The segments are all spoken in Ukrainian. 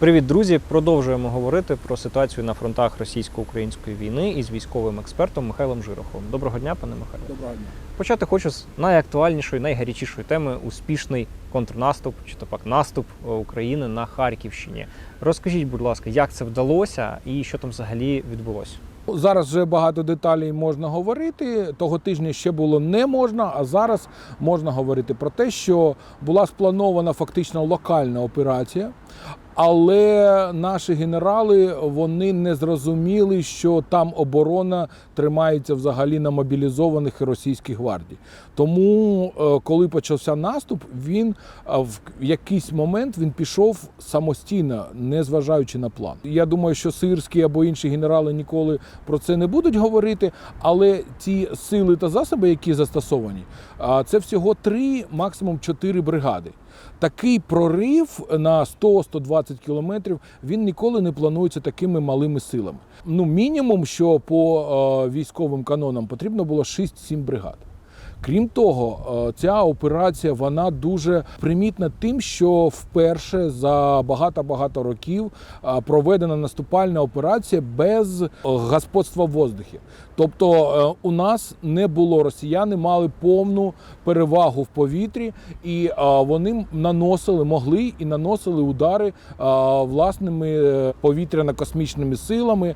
Привіт, друзі! Продовжуємо говорити про ситуацію на фронтах російсько-української війни із військовим експертом Михайлом Жироховим. Доброго дня, пане Михайло. Доброго дня. Почати хочу з найактуальнішої, найгарячішої теми успішний контрнаступ чи то пак наступ е, України на Харківщині. Розкажіть, будь ласка, як це вдалося і що там взагалі відбулося? Зараз вже багато деталей можна говорити. Того тижня ще було не можна, а зараз можна говорити про те, що була спланована фактично локальна операція. Але наші генерали вони не зрозуміли, що там оборона тримається взагалі на мобілізованих російських гвардій. Тому, е, коли почався наступ, він е, в якийсь момент він пішов самостійно, не зважаючи на план. Я думаю, що сирські або інші генерали ніколи про це не будуть говорити. Але ті сили та засоби, які застосовані, це всього три, максимум чотири бригади. Такий прорив на 100-120 кілометрів він ніколи не планується такими малими силами. Ну, мінімум, що по е, військовим канонам потрібно було 6-7 бригад. Крім того, е, ця операція вона дуже примітна тим, що вперше за багато-багато років е, проведена наступальна операція без е, господства в воздухі. Тобто у нас не було росіяни, мали повну перевагу в повітрі, і вони наносили, могли і наносили удари власними повітряно-космічними силами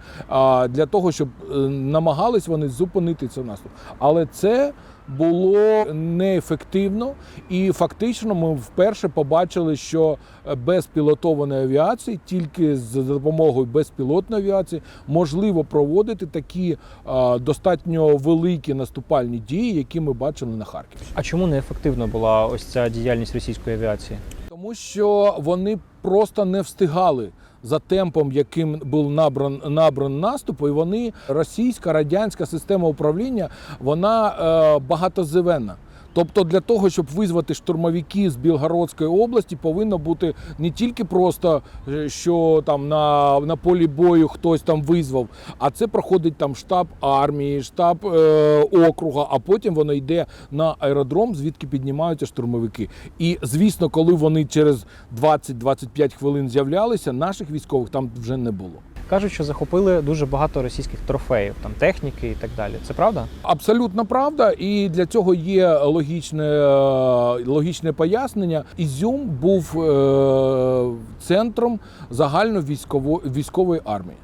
для того, щоб намагались вони зупинити цей наступ. Але це було неефективно, і фактично ми вперше побачили, що без пілотованої авіації, тільки з допомогою безпілотної авіації, можливо проводити такі а, достатньо великі наступальні дії, які ми бачили на Харківщині. А чому неефективна була ось ця діяльність російської авіації? Тому що вони просто не встигали за темпом, яким був набран набран наступ, і вони російська радянська система управління вона е, багатозивенна. Тобто для того, щоб визвати штурмовики з Білгородської області, повинно бути не тільки просто е, що там на, на полі бою хтось там визвав, а це проходить там штаб армії, штаб е, округа, а потім воно йде на аеродром, звідки піднімаються штурмовики. І звісно, коли вони через 20-25 хвилин з'являлися, наших військових там вже не було. Кажуть, що захопили дуже багато російських трофеїв, там техніки і так далі. Це правда? Абсолютно правда, і для цього є логічне, е, логічне пояснення. Ізюм був е, центром загальновійськової військової армії.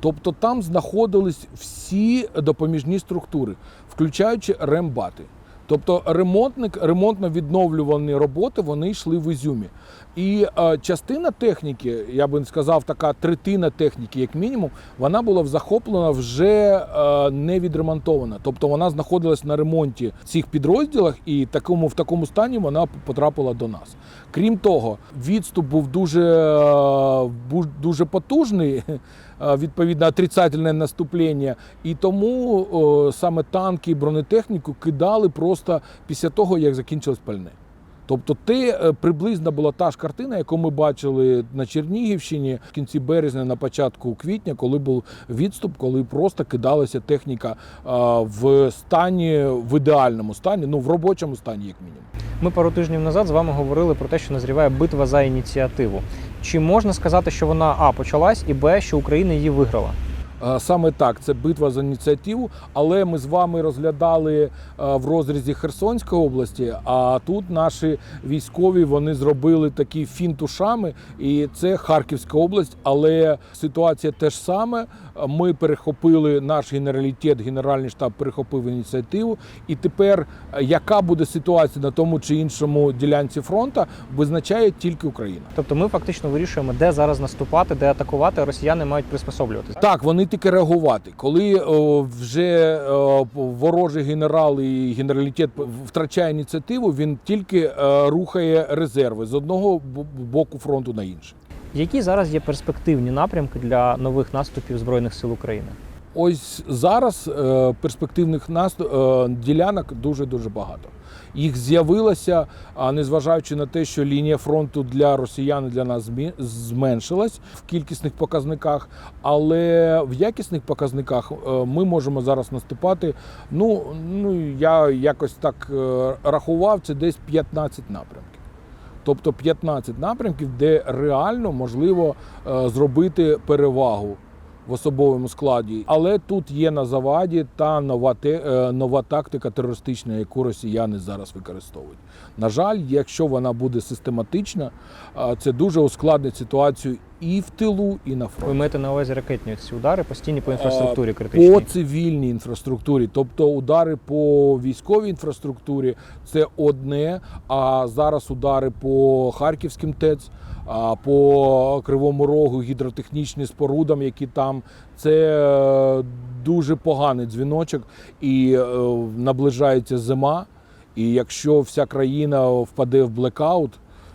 Тобто там знаходились всі допоміжні структури, включаючи рембати. Тобто ремонтник, ремонтно-відновлювані роботи вони йшли в Ізюмі. І е, частина техніки, я би сказав, така третина техніки, як мінімум, вона була захоплена вже е, не відремонтована. Тобто вона знаходилась на ремонті в цих підрозділах, і такому, в такому стані вона потрапила до нас. Крім того, відступ був дуже, е, дуже потужний. Відповідно, отрицательне наступлення, і тому саме танки і бронетехніку кидали просто після того, як закінчилось пальне. Тобто, те е, приблизно була та ж картина, яку ми бачили на Чернігівщині в кінці березня, на початку квітня, коли був відступ, коли просто кидалася техніка в стані, в ідеальному стані, ну в робочому стані, як мінімум. Ми пару тижнів назад з вами говорили про те, що назріває битва за ініціативу. Чи можна сказати, що вона а почалась, і б, що Україна її виграла? Е, Саме так, це битва за ініціативу, але ми з вами розглядали е, в розрізі Херсонської області. А тут наші військові вони зробили такі фінт ушами, і це Харківська область. Але ситуація теж саме. Ми перехопили наш генералітет, генеральний штаб перехопив ініціативу. І тепер е, яка буде ситуація на тому чи іншому ділянці фронту, визначає тільки Україна. Тобто ми фактично вирішуємо, де зараз наступати, де атакувати, а росіяни мають приспособлюватися. Так, вони тільки реагувати. Коли вже о, ворожий генерал і генералітет втрачає ініціативу, він тільки е, рухає резерви з одного боку фронту на інший. Які зараз є перспективні напрямки для нових наступів збройних сил України? Ось зараз е, перспективних наступ, е, ділянок дуже дуже багато. Їх з'явилося, а незважаючи на те, що лінія фронту для росіян і для нас зменшилась в кількісних показниках, але в якісних показниках е, ми можемо зараз наступати. Ну, ну я якось так е, рахував, це десь 15 напрямків. тобто 15 напрямків, де реально можливо е, зробити перевагу в особовому складі. Але тут є на заваді та нова, те, е, нова тактика терористична, яку росіяни зараз використовують. На жаль, якщо вона буде систематична, це дуже ускладнить ситуацію і в тилу, і на фронті. Ви маєте на увазі ракетні ці удари постійні по інфраструктурі критичній. По цивільній інфраструктурі, тобто удари по військовій інфраструктурі це одне. А зараз удари по харківським ТЕЦ, а по Кривому Рогу, гідротехнічним спорудам, які там це е, дуже поганий дзвіночок, і е, наближається зима. І якщо вся країна впаде в блекаут,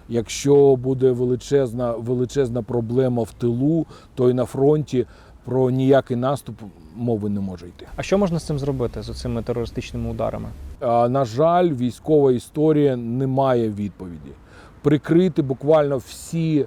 якщо буде величезна, величезна проблема в тилу, то і на фронті про ніякий наступ мови не може йти. А що можна з цим зробити з цими терористичними ударами? А, На жаль, військова історія не має відповіді. Прикрити буквально всі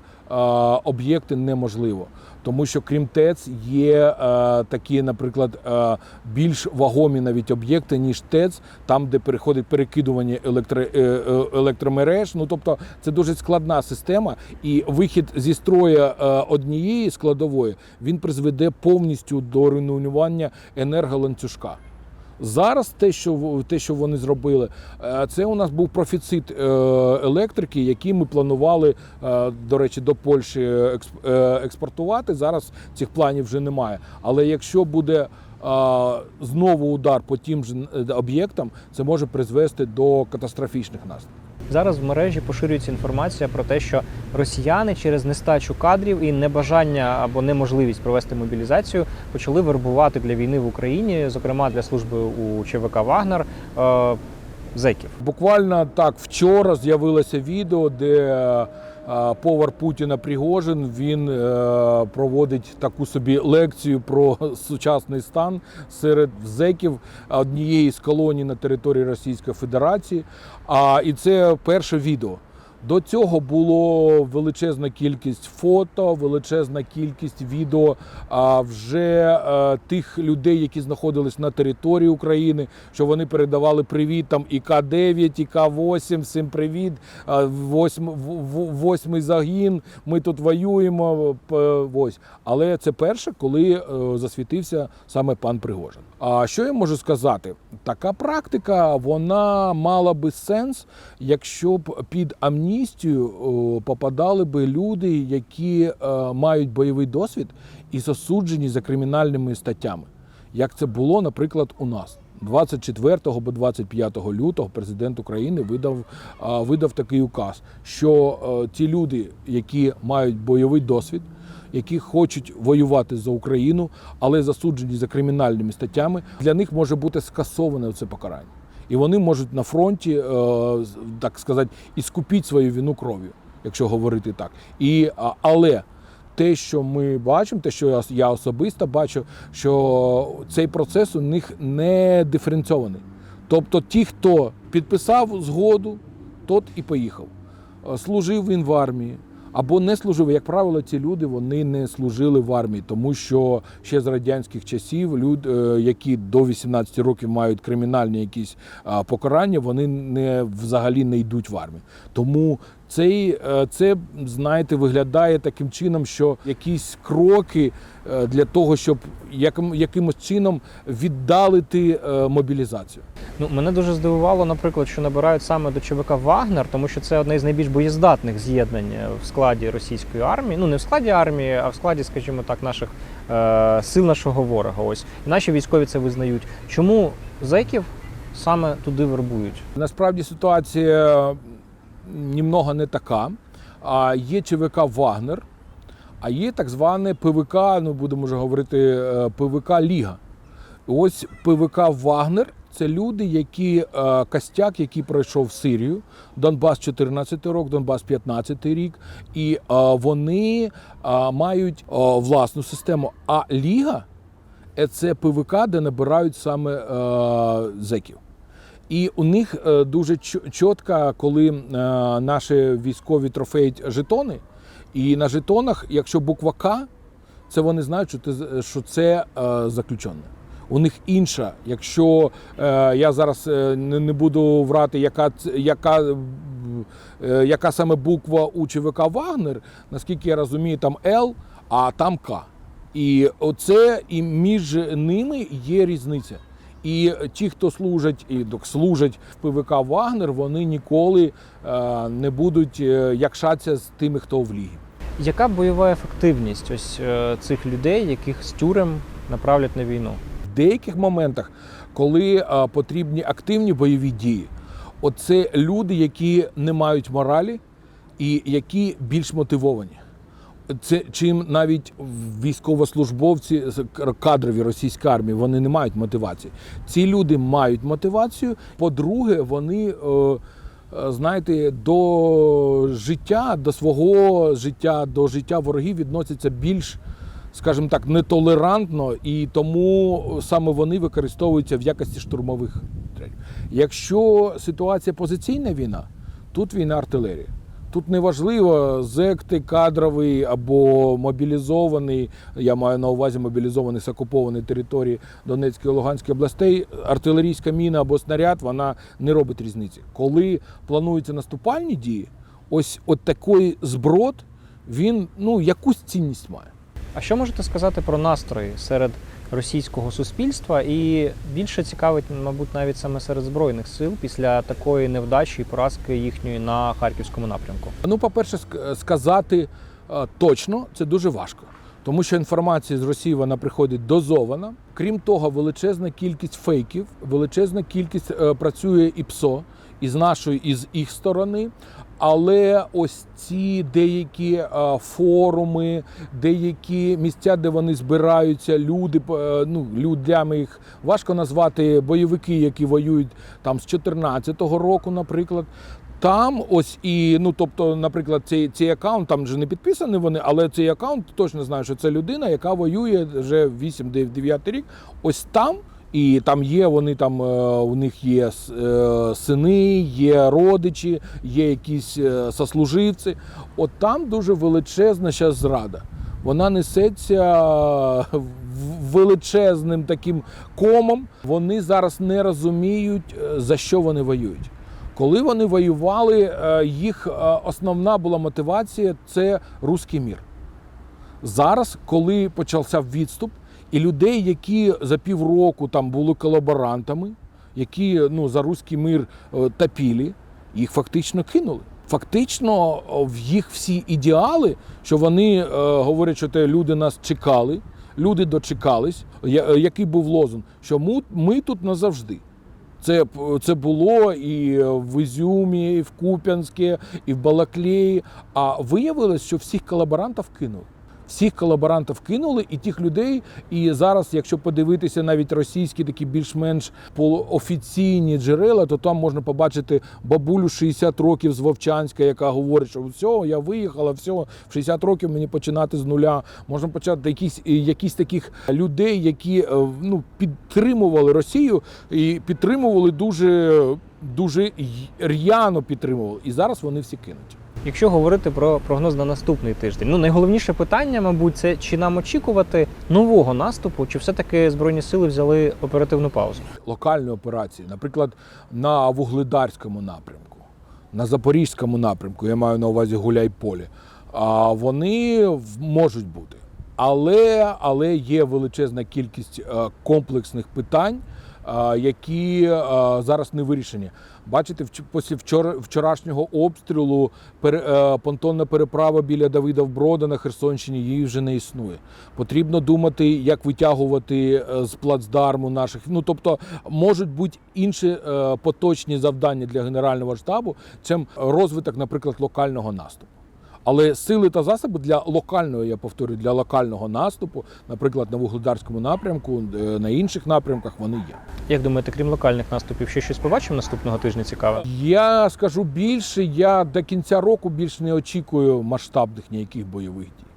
об'єкти неможливо, тому що крім ТЕЦ є а, такі, наприклад, а, більш вагомі навіть об'єкти, ніж ТЕЦ, там, де переходить перекидування електро, е, е, електромереж. Ну тобто це дуже складна система, і вихід зі строю е, однієї складової він призведе повністю до руйнування енерголанцюжка. Зараз те, що те, що вони зробили, е, це у нас був профіцит е, електрики, який ми планували, е, до речі, до Польщі експортувати. Зараз цих планів вже немає. Але якщо буде знову удар по тим же об'єктам, це може призвести до катастрофічних наслідків. Зараз в мережі поширюється інформація про те, що росіяни через нестачу кадрів і небажання або неможливість провести мобілізацію почали вербувати для війни в Україні, зокрема для служби у ЧВК Вагнер. е, Зеків Буквально так вчора з'явилося відео, де е, повар Путіна Пригожин він е, проводить таку собі лекцію про сучасний стан серед зеків однієї з колоній на території Російської Федерації. А і це перше відео. До цього було величезна кількість фото, величезна кількість відео а, вже е, тих людей, які знаходились на території України, що вони передавали привіт там і К9, і К8, всім привіт. восьмий загін. Ми тут воюємо. Ось. Але це перше, коли е, засвітився саме пан Пригожин. А що я можу сказати? Така практика вона мала би сенс, якщо б під амністію попадали би люди, які е, мають бойовий досвід і засуджені за кримінальними статтями, як це було, наприклад, у нас. 24 або 25 лютого президент України видав, видав такий указ, що е, ті люди, які мають бойовий досвід, які хочуть воювати за Україну, але засуджені за кримінальними статтями, для них може бути скасоване це покарання. І вони можуть на фронті, е, так сказати, іскупіть свою вину кров'ю, якщо говорити так. І, але те, що ми бачимо, те, що я, я особисто бачу, що цей процес у них не диференційований. Тобто ті, хто підписав згоду, тот і поїхав. Е, Служив він в армії. Або не служив, як правило, ці люди вони не служили в армії, тому що ще з радянських часів люди, е, які до 18 років мають кримінальні якісь покарання, вони не взагалі не йдуть в армію. Тому цей, е, це, знаєте, виглядає таким чином, що якісь кроки е, для того, щоб яким, якимось чином віддалити е, мобілізацію. ну мене дуже здивувало, наприклад, що набирають саме до ЧВК Вагнер, тому що це одне з найбільш боєздатних з'єднань в складі російської армії. Ну не в складі армії, а в складі, скажімо так, наших е, сил нашого ворога. Ось і наші військові це визнають. Чому зеків саме туди вербують? Насправді ситуація німного не така. А є ЧВК Вагнер, а є так зване ПВК, ну будемо вже говорити, е, ПВК Ліга. Ось ПВК Вагнер це люди, які е, костяк, який пройшов Сирію, Донбас 14 рік, Донбас 15 рік, і е, вони мають власну систему. А Ліга це ПВК, де набирають саме зеків. І у них е, дуже чітко, коли е, наші військові трофеють жетони, і на жетонах, якщо буква К, це вони знають, що, це е, заключене. У них інша. Якщо я зараз не, буду врати, яка, яка яка саме буква у ЧВК Вагнер, наскільки я розумію, там Л, а там К. І оце і між ними є різниця. І ті, хто служать і служать в ПВК Вагнер, вони ніколи е, не будуть е, якшатися з тими, хто в лігі. Яка бойова ефективність ось е, цих людей, яких з тюрем направлять на війну? В деяких моментах, коли е, потрібні активні бойові дії, оце люди, які не мають моралі і які більш мотивовані. Це чим навіть військовослужбовці кадрові російської армії вони не мають мотивації. Ці люди мають мотивацію. По-друге, вони. е, е, Знаєте, до життя, до свого життя, до життя ворогів відносяться більш, скажімо так, нетолерантно, і тому саме вони використовуються в якості штурмових. отрядів. Якщо ситуація позиційна війна, тут війна артилерії. Тут неважливо, зек ти кадровий або мобілізований, я маю на увазі мобілізований з окупованої території Донецької і Луганської областей, артилерійська міна або снаряд, вона не робить різниці. Коли плануються наступальні дії, ось от такий зброд, він ну, якусь цінність має. А що можете сказати про настрої серед російського суспільства? І більше цікавить, мабуть, навіть саме серед збройних сил після такої невдачі і поразки їхньої на харківському напрямку. Ну, по-перше, сказати е, точно це дуже важко. Тому що інформація з Росії вона приходить дозована. Крім того, величезна кількість фейків, величезна кількість е, працює і ПСО, і з нашої, і з їх сторони. Але ось ці деякі е, форуми, деякі місця, де вони збираються, люди, е, ну людями їх важко назвати бойовики, які воюють там з 2014 року, наприклад. Там ось і ну, тобто, наприклад, цей, цей аккаунт там вже не підписані вони, але цей аккаунт точно знаю, що це людина, яка воює вже 8-9 рік. Ось там. І там є, вони там е, у них є е, сини, є родичі, є якісь е, сослуживці. От там дуже величезна зараз зрада. Вона несеться величезним таким комом. Вони зараз не розуміють, за що вони воюють. Коли вони воювали, їх основна була мотивація це руський мір. Зараз, коли почався відступ, і людей, які за півроку там були колаборантами, які ну, за руський мир е, топили, їх фактично кинули. Фактично, в їх всі ідеали, що вони е, говорять, що те люди нас чекали, люди дочекались. Е, Який був лозунг? Що ми тут назавжди. Це, це було і в Ізюмі, і в Куп'янське, і в Балаклеї. А виявилось, що всіх колаборантів кинули. Всіх колаборантів кинули, і тих людей. І зараз, якщо подивитися навіть російські такі більш-менш полуофіційні джерела, то там можна побачити бабулю 60 років з Вовчанська, яка говорить, що все, я виїхала, все, в 60 років мені починати з нуля. Можна почати якісь, якісь таких людей, які е, ну, підтримували Росію і підтримували дуже, дуже р'яно підтримували. І зараз вони всі кинуть. Якщо говорити про прогноз на наступний тиждень, ну найголовніше питання, мабуть, це чи нам очікувати нового наступу, чи все-таки збройні сили взяли оперативну паузу? локальні операції, наприклад, на Вугледарському напрямку, на Запорізькому напрямку, я маю на увазі Гуляйполі, а вони можуть бути. Але, але є величезна кількість е, комплексних питань, які зараз не вирішені. Бачите, після вчора, вчорашнього обстрілу е, понтонна переправа біля Давида Брода на Херсонщині її вже не існує. Потрібно думати, як витягувати е, з плацдарму наших. Ну тобто можуть бути інші е, поточні завдання для генерального штабу, чим розвиток, наприклад, локального наступу. Але сили та засоби для локального, я повторюю, для локального наступу, наприклад, на вугледарському напрямку, е, на інших напрямках, вони є. Як думаєте, крім локальних наступів, ще щось побачимо наступного тижня цікаве? Я скажу більше, я до кінця року більш не очікую масштабних ніяких бойових дій.